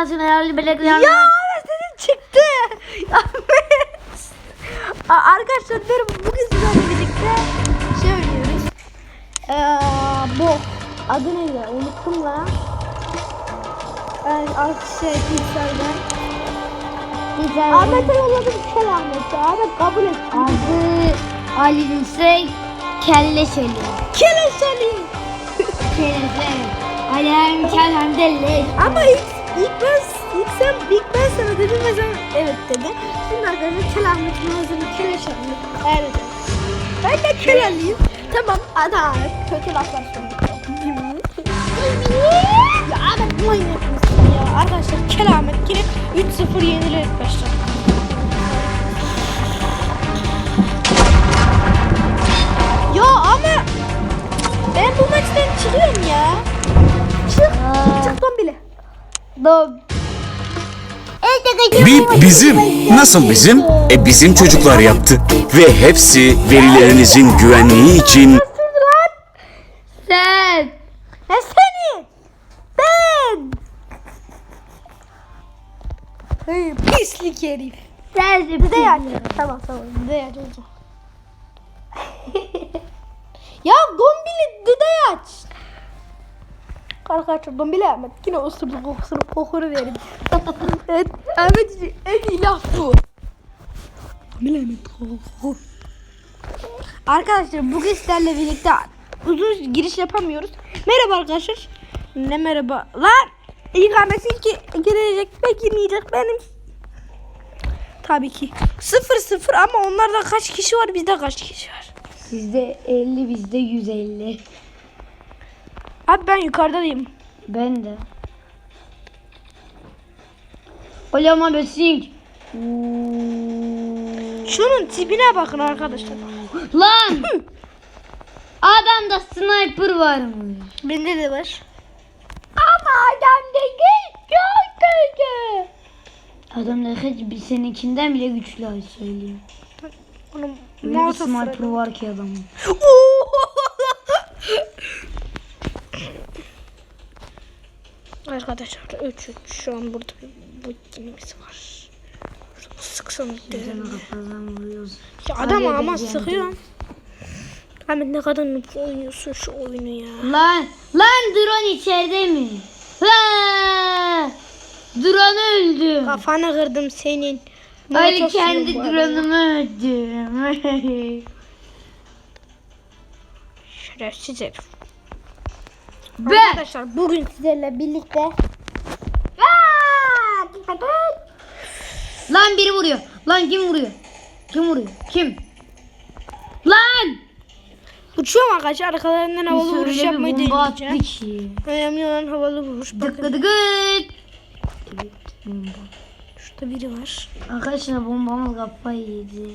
kafasına yerli belekler. Ya Ahmet senin çıktı. Ahmet. Arkadaşlar dur bugün sizlerle birlikte şey oynuyoruz. Ee, bu adı neydi? Unuttum lan. Ee, alt şey bilgisayardan. Güzel. Ahmet'e yolladım kel Ahmet'e. Ahmet kabul et. Adı Ali Hüseyin Kelle söylüyor. Kele söyleyeyim. Kelle. Ali hem kel hem de leş. Ama ilk, ilk ben ilk sen ilk ben sana dedim ve sen evet dedi. Şimdi arkadaşlar kel Ahmet'in ağzını kele söylüyor. Evet. Ben de kel alayım. Tamam Ahmet. Kötü laflar söylüyor. ya Ahmet manyak mısın ya? Arkadaşlar kel Ahmet yine 3-0 yenilerek başladı. Dob. Bi bizim. Nasıl bizim? E bizim çocuklar yaptı. Ve hepsi verilerinizin güvenliği için Sen. Ne seni? Ben. Hey, pislik herif. Sen Bir de yaç. Tamam tamam. Yaç olacak. ya dombili de yaç. Arkadaşlar Ahmet yine osurdu kokusunu kokunu verin. evet için en iyi laf bu. Koku. Arkadaşlar bugün sizlerle birlikte uzun giriş yapamıyoruz. Merhaba arkadaşlar. Ne merhaba? Lan ilk Ahmet ki girecek ve girmeyecek benim. Tabii ki. Sıfır sıfır ama onlarda kaç kişi var bizde kaç kişi var? Sizde 50 bizde 150. Abi ben yukarıdayım. Ben de. Olama besink. Şunun tipine bakın arkadaşlar. Lan! Adamda sniper varmış. Bende de var. Ama adamda hiç çok kötü. Adamda hiç bir seninkinden bile güçlü ay söyleyeyim. Onun Öyle bir sniper var ki adamın. Arkadaşlar 3 3 şu an burada bir bu ikimiz var. Şunu sıksam vuruyoruz. Ya adam ama sıkıyor. Ahmet ne kadar mutlu oynuyorsun şu oyunu ya. Lan! Lan drone içeride mi? Ha! Drone öldü. Kafanı kırdım senin. Molotof kendi drone'umu öldü. Şerefsiz herif. Ben. Arkadaşlar bugün sizlerle birlikte Lan biri vuruyor. Lan kim vuruyor? Kim vuruyor? Kim? Lan! uçuyorum arkadaşlar arkalarından havalı vuruş yapmayı deneyeceğim. Önemli olan havalı vuruş. Dık dık dık. Şurada biri var. Arkadaşlar bombamız kafayı yedi.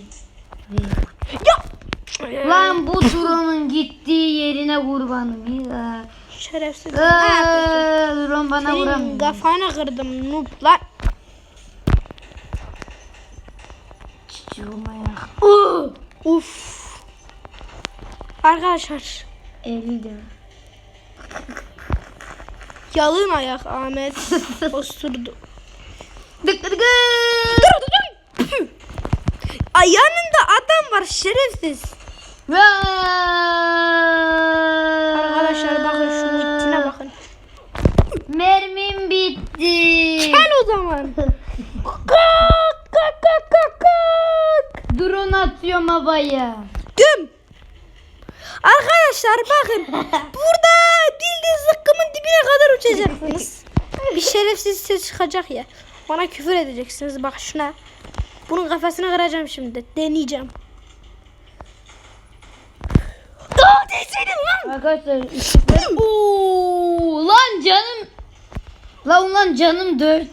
Ya! Lan bu drone'un gittiği yerine kurbanım ya. Şerefsiz. Drone bana Senin vuramıyor. kafana kırdım noob lan. Çocuğum ayak. Uf. Arkadaşlar Elde. yalın ayak Ahmet osurdu. Dık dık dık. Ay yanında adam var şerefsiz. Arkadaşlar Arkadaşlar bakın şu itine bakın. Mermim bitti. Gel o zaman. Kalk kalk kalk kalk kalk. Drone atıyorum havaya. Güm. Arkadaşlar bakın. burada bildiğiniz zıkkımın dibine kadar uçacaksınız. Bir şerefsiz ses çıkacak ya. Bana küfür edeceksiniz. Bak şuna. Bunun kafasını kıracağım şimdi. Deneyeceğim. Aa değseydin lan. Arkadaşlar ışıklar. Oo, lan canım. Lan ulan canım dörttü.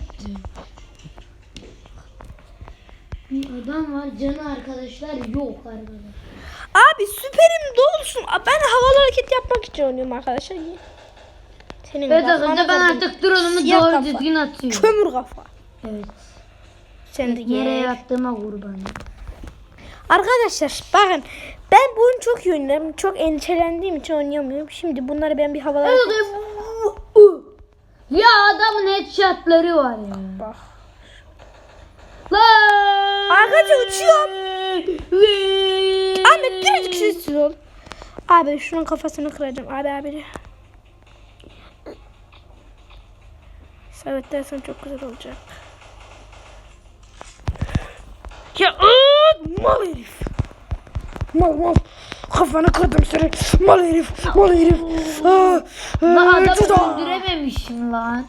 Bir adam var canı arkadaşlar yok arkadaşlar. Abi süperim dolsun. Ben havalı hareket yapmak için oynuyorum arkadaşlar. Senin Evet kafanı arkadaşlar ben artık drone'umu doğru kafa. düzgün atıyorum. Kömür kafa. Evet. Sen de Nereye gel. attığıma kurban. Arkadaşlar bakın ben bu oyunu çok iyi oynuyorum. Çok endişelendiğim için oynayamıyorum. Şimdi bunları ben bir havalara... Ya adamın headshotları var ya. Bak. Lan! Arkadaşlar uçuyorum. Ahmet birazcık sessiz ol. Abi şunun kafasını kıracağım. Abi abi. Evet dersen çok güzel olacak. Ya ıı, mal herif. Mal mal. Kafanı kırdım seni. Mal herif. Mal herif. Aa, adamı öldürememişim lan.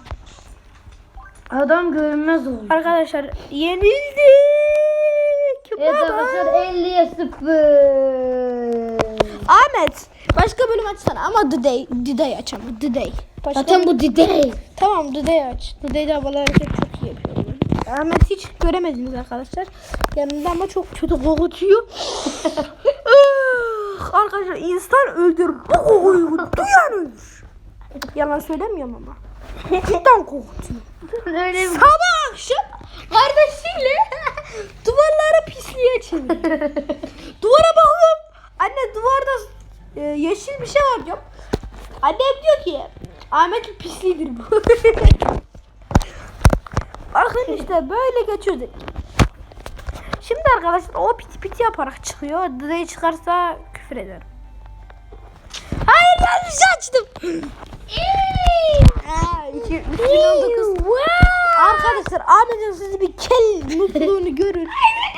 Adam görünmez oldu. Arkadaşlar yenildik. Evet arkadaşlar 50'ye 0. Ahmet başka bölüm açsana ama The Day, The Day aç ama The Day. Başka Zaten bu dide. Tamam The Day aç. The Day'de havalar hareket Ahmet hiç göremediniz arkadaşlar. Yanında ama çok kötü kokutuyor. Ah, arkadaşlar insan öldürür. Bu kokuyu duyan ölür. Yalan söylemiyorum ama. Cidden kokutuyor. Öyle bir Sabah akşam kardeşiyle duvarlara pisliğe çeviriyor. Duvara bakıyorum. Anne duvarda e, yeşil bir şey var diyorum. Annem diyor ki Ahmet'in pisliğidir bu. Bakın işte böyle geçiyoruz. Şimdi arkadaşlar o piti piti yaparak çıkıyor. Dıdayı çıkarsa küfür ederim. Hayır yanlış açtım. Aa, iki- 2019. Arkadaşlar Ahmet'in sizi bir kel mutluluğunu görün.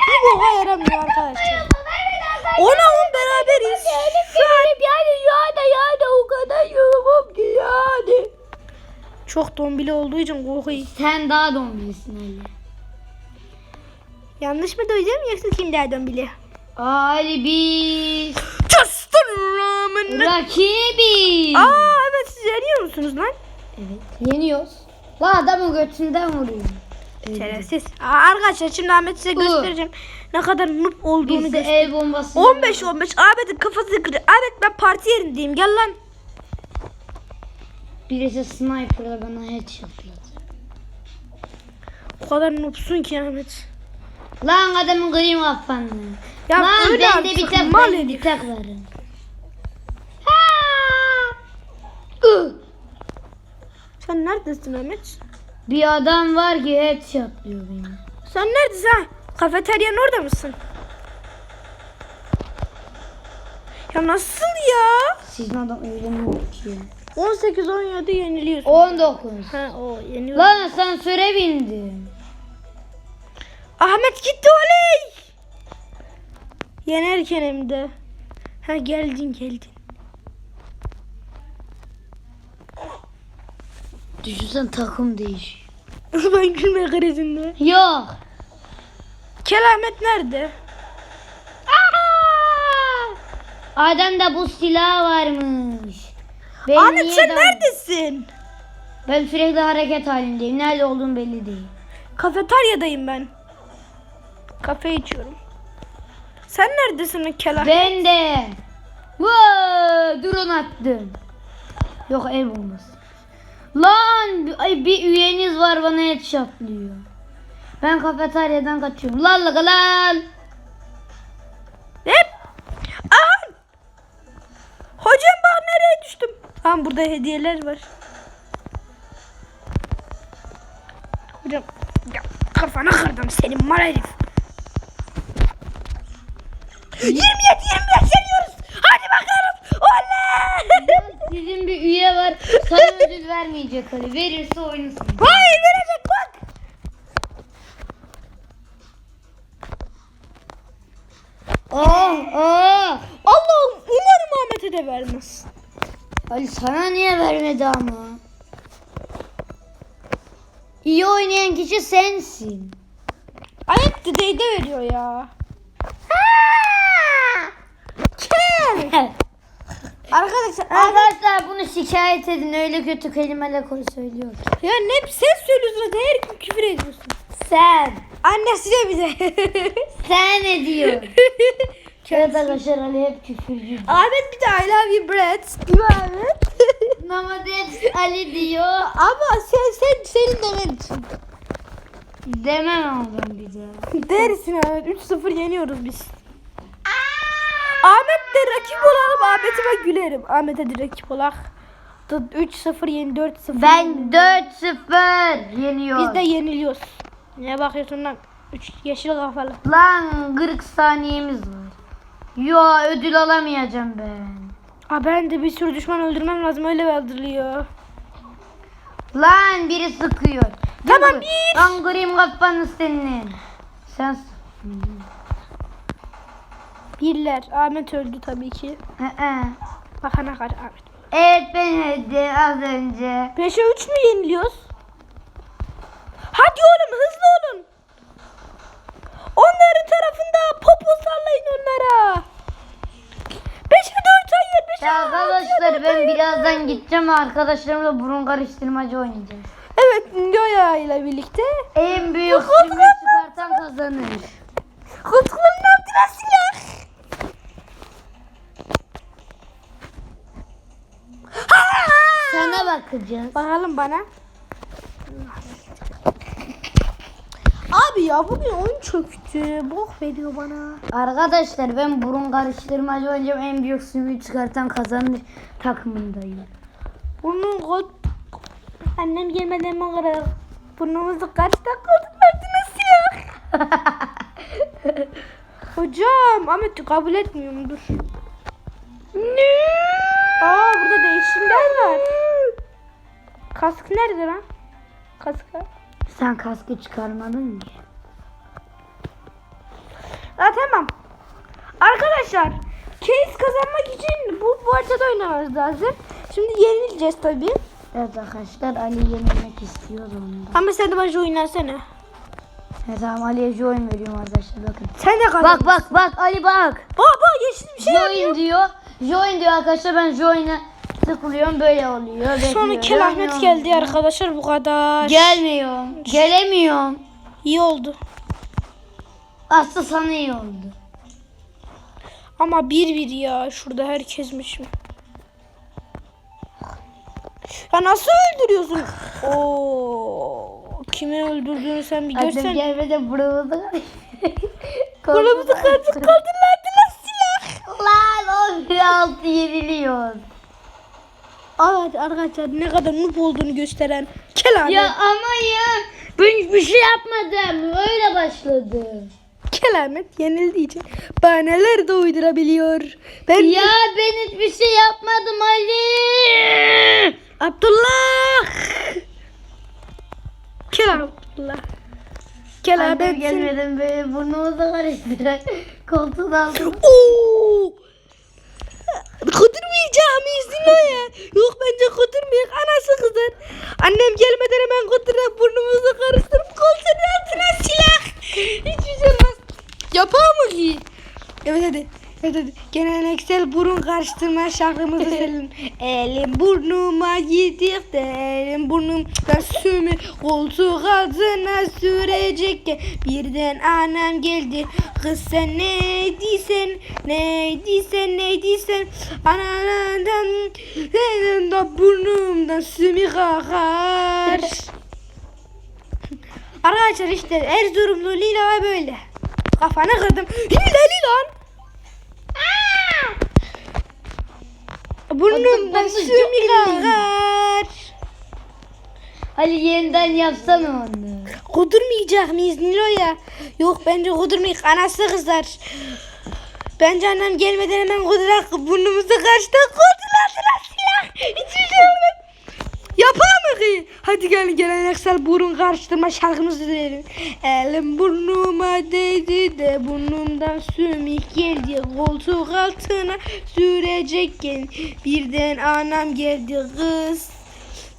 Bir boka yaramıyor arkadaşlar. Ona on beraberiz. Şu an yani ya da ya da o kadar yorumum ki yani. Çok dombili olduğu için kokuyor. Sen daha dombilisin Ali. Yanlış mı duydum yoksa kim daha dombili? Ali biz Justin Roman. rakibiz. Aa evet siz yeniyor musunuz lan? Evet yeniyoruz. La adamın götünden vuruyor. Şerefsiz. Aa, arkadaşlar şimdi Ahmet size göstereceğim ne kadar noob olduğunu Biz de göster. el bombası. 15 15 Ahmet'in kafasını kırdı. Ahmet ben parti yerindeyim gel lan. Birisi sniper'la bana headshot yaptı. O kadar noobsun ki Ahmet. Lan adamın kırayım kafanı. Ya Lan öyle ben de bir tek herif. bir tek varım. Sen neredesin Ahmet? Bir adam var ki headshotlıyor beni. Sen neredesin ha? Kafeteryanın orada mısın? Ya nasıl ya? Sizin adam öyle mi bakıyor? 18 17 yeniliyorsun. 19. Ha o yeniyor. Lan asansöre bindim. Ahmet gitti oley. Yenerken hem de. Ha geldin geldin. Düşünsen takım değişiyor. ben gülme krizinde. Yok. Kel Ahmet nerede? Adamda bu silah varmış. Ben Ahmet sen dal- neredesin? Ben sürekli hareket halindeyim. Nerede olduğum belli değil. Kafeteryadayım ben. Kafe içiyorum. Sen neredesin lan Kel Ahmet? Ben de. Vay, drone attım. Yok el bombası. Lan bir- ay, bir üyeniz var bana headshotlıyor. Ben kafeteryadan kaçıyorum. Lan lan lan. Hep. Ha burada hediyeler var. Hocam ya, kafanı kırdım senin mal herif. 27 25 yeniyoruz. Hadi bakalım. Oley. Sizin bir üye var. Sana ödül vermeyecek Ali. Verirse oynasın. Hayır verecek bak. Oh oh. Allah'ım umarım Ahmet'e de vermez. Ali sana niye vermedi ama? İyi oynayan kişi sensin. Ayet de veriyor ya. Kel. Arkadaşlar Arkadaşlar bunu şikayet edin. Öyle kötü kelimeler koy söylüyor. ya ne sen söylüyorsun her gün küfür ediyorsun. Sen. Annesi de bize. Sen ne diyorsun? evet arkadaşlar Ali hep küfürcü. Ahmet bir de I love you. Değil mi Ahmet? Ama hep Ali diyor. Ama sen sen senin demen için. Demem oğlum bir daha. Dersin Ahmet 3-0 yeniyoruz biz. Ahmet de rakip olalım Ahmet'e ben gülerim. Ahmet'e de rakip olak. 3-0 yeni 4-0. Ben 4-0 yeniyor. Biz de yeniliyoruz. Ne bakıyorsun lan? 3 yeşil kafalı. Lan 40 saniyemiz var. Yo ödül alamayacağım ben. Aa ben de bir sürü düşman öldürmem lazım öyle öldürülüyor. Lan biri sıkıyor. Tamam, bir. Lan kırayım kafanı senin. Sen Birler. Ahmet öldü tabii ki. Hı. Bakana kadar Ahmet. Evet ben öldüm az önce. 5'e 3 mü yeniliyoruz? Hadi oğlum hızlı olun. Onların tarafında popo sallayın onlara. 5'e 4 hayır 5'e Ya arkadaşlar ben birazdan gideceğim arkadaşlarımla burun karıştırmacı oynayacağız. Evet Nyoya ile birlikte. En büyük sümük çıkartan kazanır. Koltukların altına silah. Sana bakacağız. Bakalım bana. Abi ya bugün oyun çöktü. Bok veriyor bana. Arkadaşlar ben burun karıştırmacı oynayacağım. En büyük sümüğü çıkartan kazanır takımındayım. Burnun kod... Annem gelmeden o kadar. Burnumuzu kaç dakika tutmadın silah. Hocam Ahmet kabul etmiyorum dur. Aa burada değişimler var. Kask nerede lan? Kask. Sen kaskı çıkarmadın ki. Aa tamam. Arkadaşlar case kazanmak için bu bu haritada oynamamız lazım. Şimdi yenileceğiz tabii. Evet arkadaşlar Ali yenilmek istiyor ondan. Ama sen de bana oynasana. Evet tamam Ali'ye join veriyorum arkadaşlar bakın. Sen de kazan. Bak bak bak Ali bak. Baba yeşil bir şey Join diyor. Join diyor arkadaşlar ben join'e tıklıyorum böyle oluyor. Sonra. Kel Ahmet geldi arkadaşlar bu kadar. Gelmiyorum. Gelemiyorum. İyi oldu. Aslında sana iyi oldu. Ama bir bir ya şurada herkesmiş mi? Ya nasıl öldürüyorsun? Oo, kimi öldürdüğünü sen bir Annem görsen. gelmeden buramızı Buramızı karşı kaldırlardı lan silah. Lan 16 yeniliyor. Evet arkadaşlar ne kadar noob olduğunu gösteren Kel Ahmet. Ya ama ya ben hiçbir şey yapmadım. Öyle başladı. Kel Ahmet yenildiği için bahaneler de uydurabiliyor. Ben Ya ben hiçbir şey yapmadım Ali. Abdullah. Kel Abdullah. Annem Ahmet. sen- gelmeden böyle burnumuzu karıştırarak koltuğun altına. Oo! Kudurmayacağım izin o ya. Yok bence kudurmayacak. Anası kızar. Annem gelmeden hemen kudurup burnumuzu karıştırıp koltuğun altına silah. Hiçbir şey olmaz. Yapar mı ki? Evet hadi. Evet hadi. Geleneksel burun karıştırma şarkımızı söyleyin. elim burnuma yedik de elim burnumdan sümü koltuk altına sürecekken birden anam geldi. Kız sen ne diysen ne diysen ne diysen anandan senin de burnumdan sümü kakar. Arkadaşlar işte Erzurumlu Lila böyle. Kafanı kırdım. Hile Lilan. Burnumdan Burnum sümük akar. Ali yeniden yapsana onu. Kudurmayacak mıyız Nilo'ya? Yok bence kudurmayacak. Anası kızar. Bence annem gelmeden hemen kudurak burnumuzu kaçtı. Kuduratına silah. Hiçbir şey olmaz. Ki? Hadi gelin geleneksel burun karıştırma şarkımızı söyleyelim. Elim burnuma değdi de burnumdan sümük geldi. Koltuk altına sürecekken birden anam geldi kız.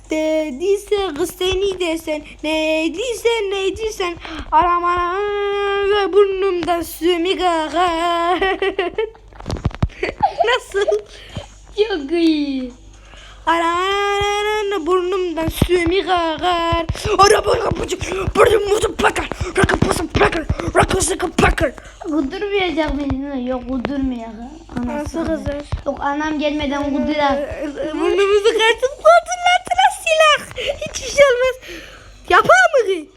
Dediyse kız seni desen ne diysen ne diysen arama ve burnumdan sümük akar. Nasıl? Çok iyi. Arana burnumdan sümük akar. Araba kapıcı burnumuzu bakar. Rakapası bakar. Rakapası bakar. Kudurmayacak mıydı? Yok kudurmayacak. Anası kızar? Yok anam gelmeden kudurak. Burnumuzu kaçtık koltuğun silah. Hiçbir şey olmaz. Yapar mı ki?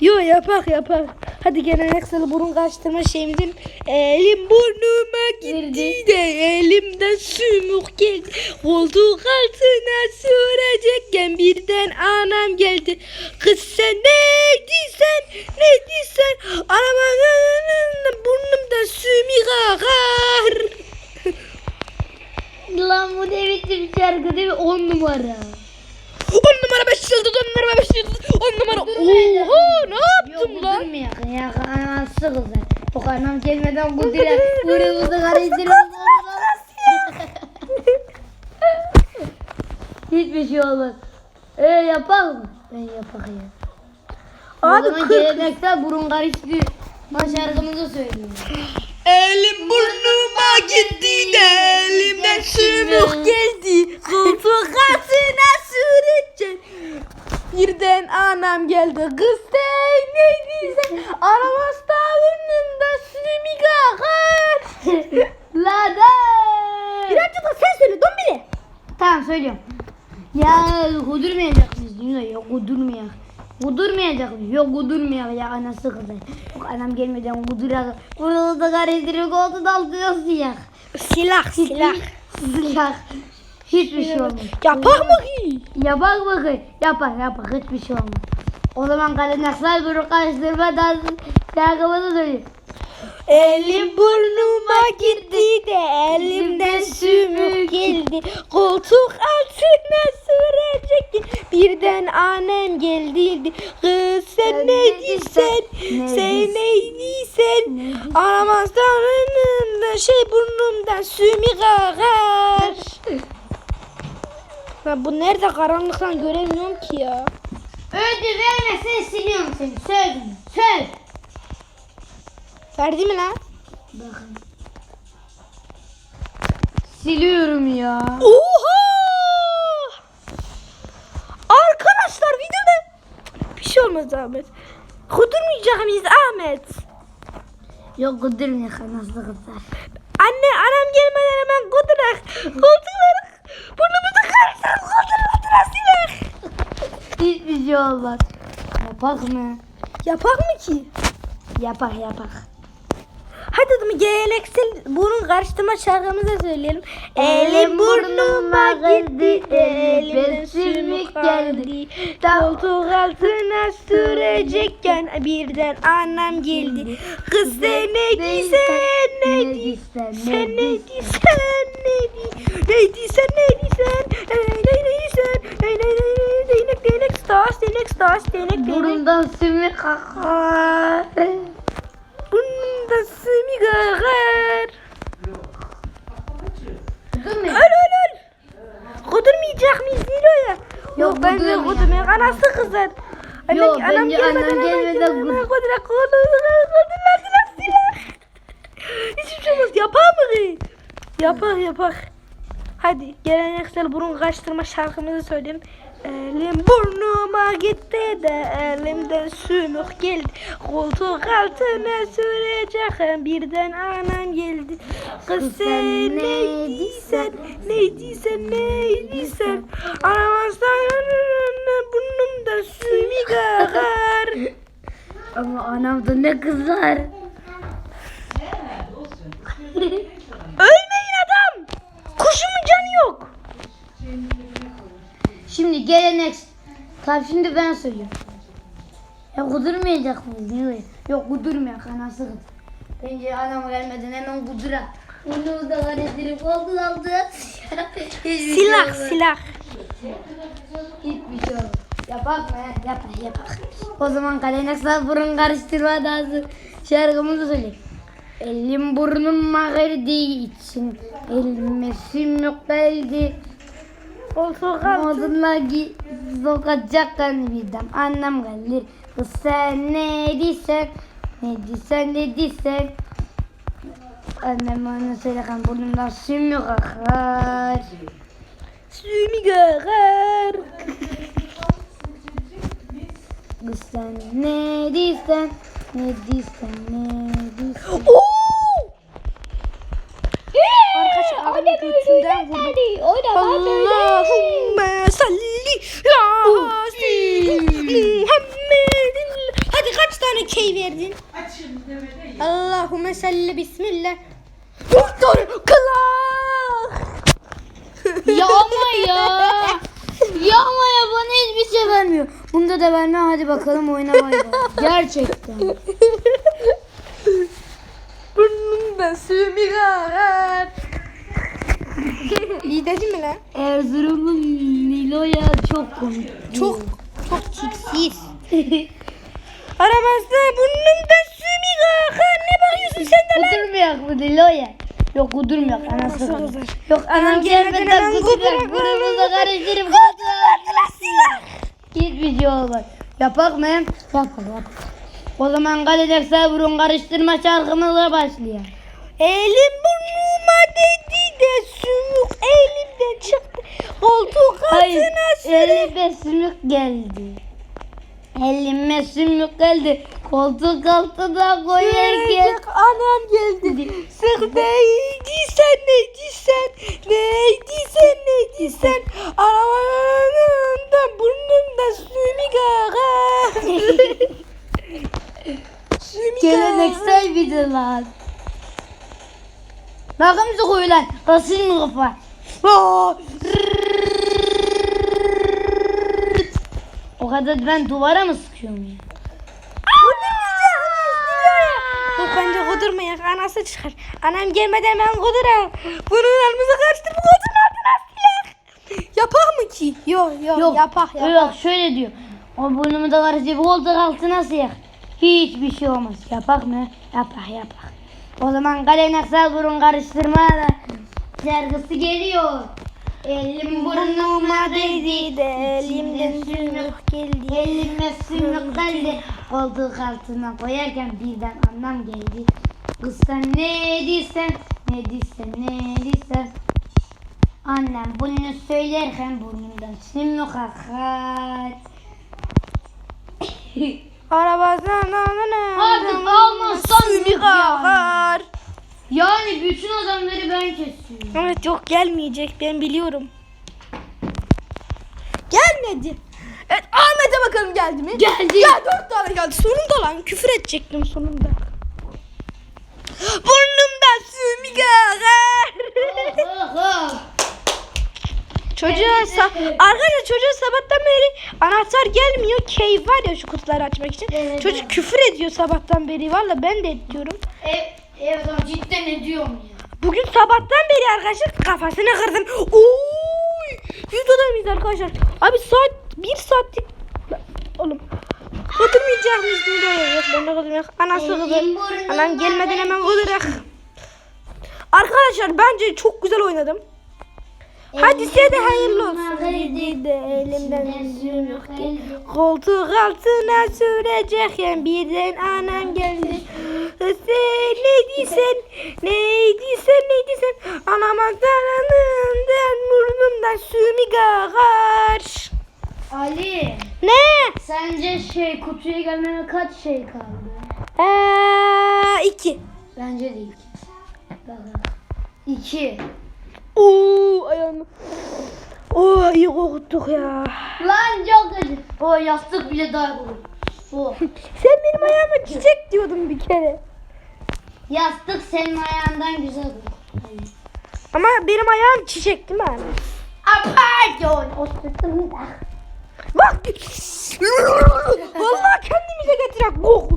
Yo yapak yapak. Hadi geleneksel burun karıştırma şeyimizin elim burnuma gitti de elimden sümük geldi. Koltuk altına sürecekken birden anam geldi. Kız sen ne diysen ne diysen arabanın burnumda sümük akar. Lan bu ne biçim şarkı değil mi? 10 numara. 10 numara 5 yıldız 10 numara 5 yıldız 10 numara. Oha ne yaptım Yok lan? durmayalım ya. Anam sıkıldı. O anam gelmeden bu direk kuyruğumuzu karıştırıyor. Hiçbir şey olmaz. Ee yapalım mı? Ben yapak ya. Abi o zaman kırk- geleneksel burun karıştı. Ben şarkımızı söyleyeyim. Elim burnuma gitti de elimden sümük geldi. Koltuk altına süreceğim. Birden anam geldi. Kız sen neydiyse aramazda burnumda sümük akar. La da. Birazcık da sen söyle Dombili. Tamam söylüyorum. Ya kudurmayacak mıyız diyor ya kudurmayak. Kudurmayacak? Yok kudurmayak ya anası kızı. Yok anam gelmeden kudurak. Kurulu da karıştırıp koltuğun altına siyak. Silah silah. Siyak. Hiçbir şey olmaz. Yapak mı ki? Yapak bakın. Yapak yapak hiçbir şey olmaz. O zaman kalendarsal bunu karıştırma dansı şarkımızı söyleyeyim. Elim burnuma girdi de elimden sümük geldi. Koltuk altına sürecekti. Birden annem geldi. Kız sen Sen ne ne diysen, ne sen diysen, ne diysen. ne diysen. Aramazdan önümden şey burnumdan sümük akar. Ben bu nerede karanlıktan göremiyorum ki ya. Ödü vermesen siliyorum seni. Söz? Söz. Verdi mi lan? Bakın. Siliyorum ya. Oha! Arkadaşlar videoda bir şey olmaz Ahmet. Kudurmayacak mıyız Ahmet? Yok kudurmuyor kanaslı kızlar. Anne anam gelmeden hemen kudurak. Koltukları burnumuzu karıştırıp koltukları silah. Hiçbir şey olmaz. Yapak mı? Yapak mı ki? Yapak yapak. Hadi adamı geleneksel burun karıştırma şarkımızı söyleyelim. Elim burnuma girdi, elimden sümük geldi. Koltuk altına sürecekken birden annem geldi. Kız sen ne diysen ne diysen sen ne diysen ne diysen ne diysen ne diysen ne diysen ne ne değnek değnek stas değnek stas değnek Burundan sümük akar. Akar. Kudurmuyor. Öl öl öl. Kudurmayacak mıyız Nilo'ya? Yok, Yok, ben de kudurmayacak. Anası kızar. Anne, Yok, bence annem gelmeden kudur. kudur. Kudur kudur kudur silah silah. Hiçbir şey olmaz. Yapar mı? Yapar yapar. Hadi geleneksel burun kaçtırma şarkımızı söyleyeyim. Elim burnuma gitti de elimden sümük geldi. Koltuk altına süreceğim birden anam geldi. Kız sen ne diysen, ne diysen, ne diysen. Aramazsan burnumda sümük akar. Ama anam da ne kızar. Ölmeyin adam. Kuşumun canı yok. Şimdi gelenek. Tabii şimdi ben söylüyorum. Ya kudurmayacak mıyız? Yok kudurmuyor kanası kız. Bence anam gelmeden hemen kudura. Bunu da karıştırıp oldu aldı. Silah silah. Hiçbir şey olmaz. Yapak mı? Yapak yapak. O zaman geleneksel burun karıştırma dansı şarkımızı söyleyeyim. Elim burnuma girdiği için elime sümük geldi. Altına. Ağzına sokacakken birden annem gelir. Kız sen ne diysen, ne diysen ne diysen. Annem bana söylerken burnumdan sümük akar. Sümük akar. Kız sen ne diysen, ne diysen ne diysen. Arkadaşlar adamın götünden vurdu. Allahümme salli Muhammedin. Hadi kaç tane key verdin? Allahümme salli bismillah. Doktor Clark. Ya ama ya. Ya ama ya bana hiçbir şey vermiyor. Bunda da verme hadi bakalım oyna bay. Gerçekten. Akar. İyi dedim mi lan? Erzurum'un Nilo'ya çok komik. Çok çok tipsiz. Aramazda burnumda akar. Ne bakıyorsun sen de lan? Kudurmayak mı Nilo'ya? Yok kudurmayak anası kudurur? Yok anam gelmeden kudurak, Burnumuza karıştırıp Hiçbir şey olmaz. Yapak mı? Yapak yapak. O zaman kalacaksa burun karıştırma şarkımızla başlıyor. Elim burnuma dedi de sümük elimden çıktı. Koltuk altına süre. elime sümük geldi. Elime sümük geldi. Koltuk altına koyarken. Sürecek anam geldi. Sık neydiysen neydiysen neydiysen neydiysen arabanın burnumda sümük sümük Geleneksel videolar. Bakın koy lan. Kasın mı kafa? O kadar ben duvara mı sıkıyorum ya? Yok bence kudurmayak anası çıkar. Anam gelmeden ben kuduram. Bunun elimizi kaçtı bu kodun altına silah. Yapak mı ki? Yok yok, Yok. yapak yapak. Yok şöyle diyor. O burnumu da karıştı. Koltuk altına sıyak. Hiçbir şey olmaz. Yapak mı? Yapak yapak. O zaman geleneksel burun karıştırma sergisi geliyor. Elim burnuma değdi de elimden sümük geldi. Elime sümük geldi. Koltuk altına koyarken birden anlam geldi. Kız sen ne diysen, ne diysen, ne diysen. Annem bunu söylerken burnumdan sümük akar. Arabasından anana. Artık almazsan yok yani. bütün adamları ben kesiyorum. Evet yok gelmeyecek ben biliyorum. Gelmedi. Evet Ahmet'e bakalım geldi mi? Geldi. Ya dört tane geldi. Sonunda lan küfür edecektim sonunda. Burnumda sümük akar. Çocuğa sa- arkadaşlar çocuğa sabahtan beri anahtar gelmiyor. Key var ya şu kutuları açmak için. Evet, Çocuk evet. küfür ediyor sabahtan beri. Valla ben de ediyorum. evet, evet cidden ediyorum ya. Bugün sabahtan beri arkadaşlar kafasını kırdım. Oy! Videoda mıyız arkadaşlar? Abi saat bir saatlik oğlum. Kıdırmayacak mıyız videoya? Yok ben de kıdırmayacak. Anası burnuma Anam gelmeden hemen kıdırak. Arkadaşlar bence çok güzel oynadım. Hadi size de hayırlı olsun. Dedi de elimden geldi. Koltuk altına sürecekken birden anam geldi. Sen ne diysen, ne diysen, ne diysen. Anamın tanrımdan burnumdan sümük akar. Ali, Ne? sence şey kutuya gelmeme kaç şey kaldı? Eee iki. Bence de iki. Bakalım. İki. Oo ayağımı. Oo iyi kokuttuk ya. Lan çok acı. O yastık bile daha. O. Sen benim ayağıma çiçek diyordun bir kere. Yastık senin ayağından güzel. Hayır. Ama benim ayağım çiçek değil mi anne? Pardon. O sırtımda. Bak. Vallahi kendimize getirek kok.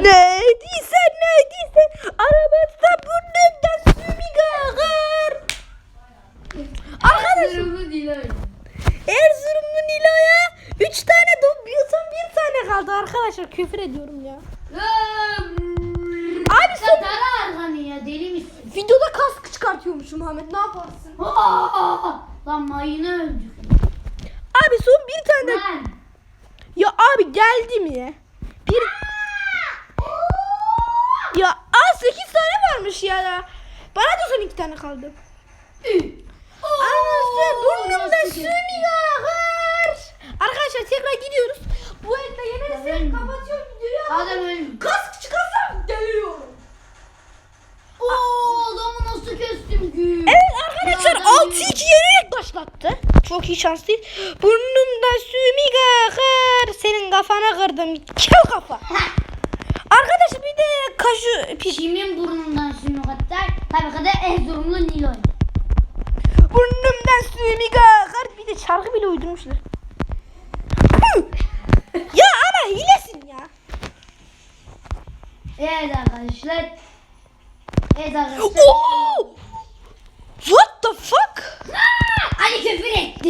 Ne diysen ne diysen arabada burnundan sümük akar. Arkadaşım değil öyle. Erzurumlu Nilo'ya 3 tane doğuyorsan bir tane kaldı arkadaşlar küfür ediyorum ya. Abi sen tara arkanı ya deli misin? Videoda kask çıkartıyormuşum Ahmet ne yaparsın? Lan mayını öldük. Abi son bir tane de... Lan. Ya abi geldi mi? Bir... Ya az 8 tane varmış ya. Bana da son 2 tane kaldı. Anası burnumda akar. Arkadaşlar tekrar gidiyoruz. Bu elde yemelisek Adam- kapatıyorum videoyu. Adam ölmüş. Kask çıkarsam geliyorum. Oo adamı nasıl kestim ki? Evet arkadaşlar Ya adam 6-2 yenerek başlattı. Çok iyi şans değil. Burnumda sümük akar. Senin kafana kırdım. Kel kafa. Arkadaşlar bir de kaşı. Kimin burnundan sümük atar? Tabii ki de Erzurumlu Niloy. Burnumdan sümük akar. Bir de şarkı bile uydurmuşlar. Ya ama hilesin ya. Evet arkadaşlar. Evet arkadaşlar. Oo! What the fuck? Ali küfür etti.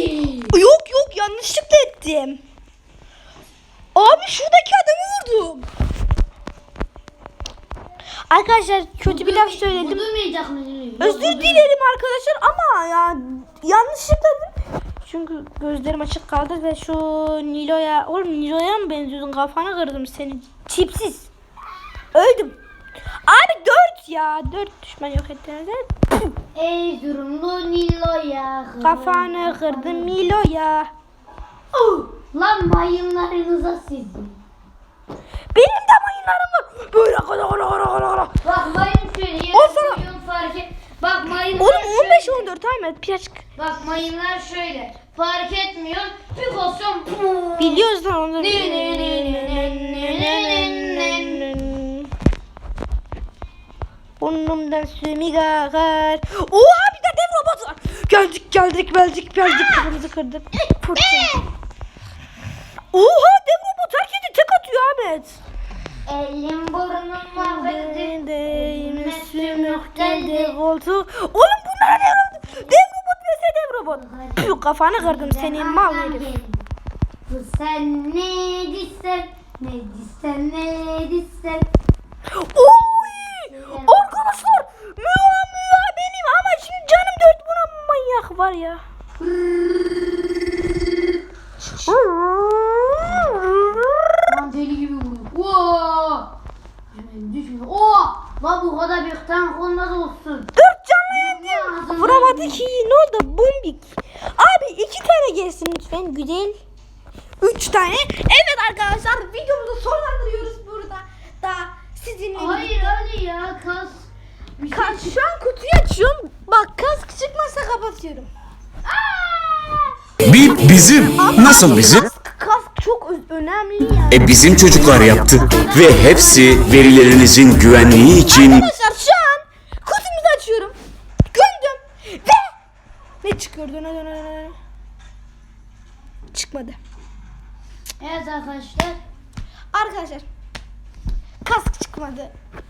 Yok yok yanlışlıkla ettim. Abi şuradaki adamı vurdum. Arkadaşlar kötü bir laf söyledim. Vurdurmayacak mı Niloy? Özür dilerim arkadaşlar ama ya yanlışlıkla. Çünkü gözlerim açık kaldı ve şu Nilo'ya oğlum Nilo'ya mı benziyordun kafanı kırdım seni tipsiz. Öldüm. Abi dört ya dört düşman yok ettiğinizde Erzurumlu Niloy'a. kafanı kırdım Milo'ya. Oh, Lan mayınlarınıza sizin. Benim de mayınlarım var. Böyle kara kara kara kara. Bak mayın şöyle O sana- koyuyorum fark et. Bak mayınlar Oğlum 15 14 Ahmet piyaç. Bak mayınlar şöyle. Fark etmiyor. Bir pum. Biliyoruz lan onu. Burnumdan sümük akar. Oha bir de dev robot var. Geldik geldik geldik geldik kafamızı kırdık. Fırçın. Oha dev robot herkese tek atıyor Ahmet. Elim burnum mahvedin. Değme sümükten dev oldu. Oğlum bunlar ne? Dev robot vs dev robot. Püh, kafanı kırdım senin mal herif. Bu sen ne disen, ne disen, ne disen. Oy! Arkadaşlar müha müha benim ama şimdi canım dört buna manyak var ya. Lan deli gibi vuruyor. Oo! Düşmedi, düşmedi. Oo! Lan bu kadar bir tank olmaz olsun. Dört canlı yendim. Vuramadı ki ne bombik. Abi iki tane gelsin lütfen güzel. Üç tane. Evet arkadaşlar videomuzu sonlandırıyoruz burada. Da sizinle Hayır öyle ya kas. Bir şey Ka- şu an kutuyu açıyorum. Bak kask çıkmazsa kapatıyorum. Bir bizim. Nasıl bizim? Kask, kask çok önemli ya. E bizim çocuklar yaptı. Ve hepsi verilerinizin güvenliği için Arkadaşlar şu an kutumuzu açıyorum. Gömdüm ve ne çıkıyor? Döne döne döne. Çıkmadı. Evet arkadaşlar. Arkadaşlar kask çıkmadı.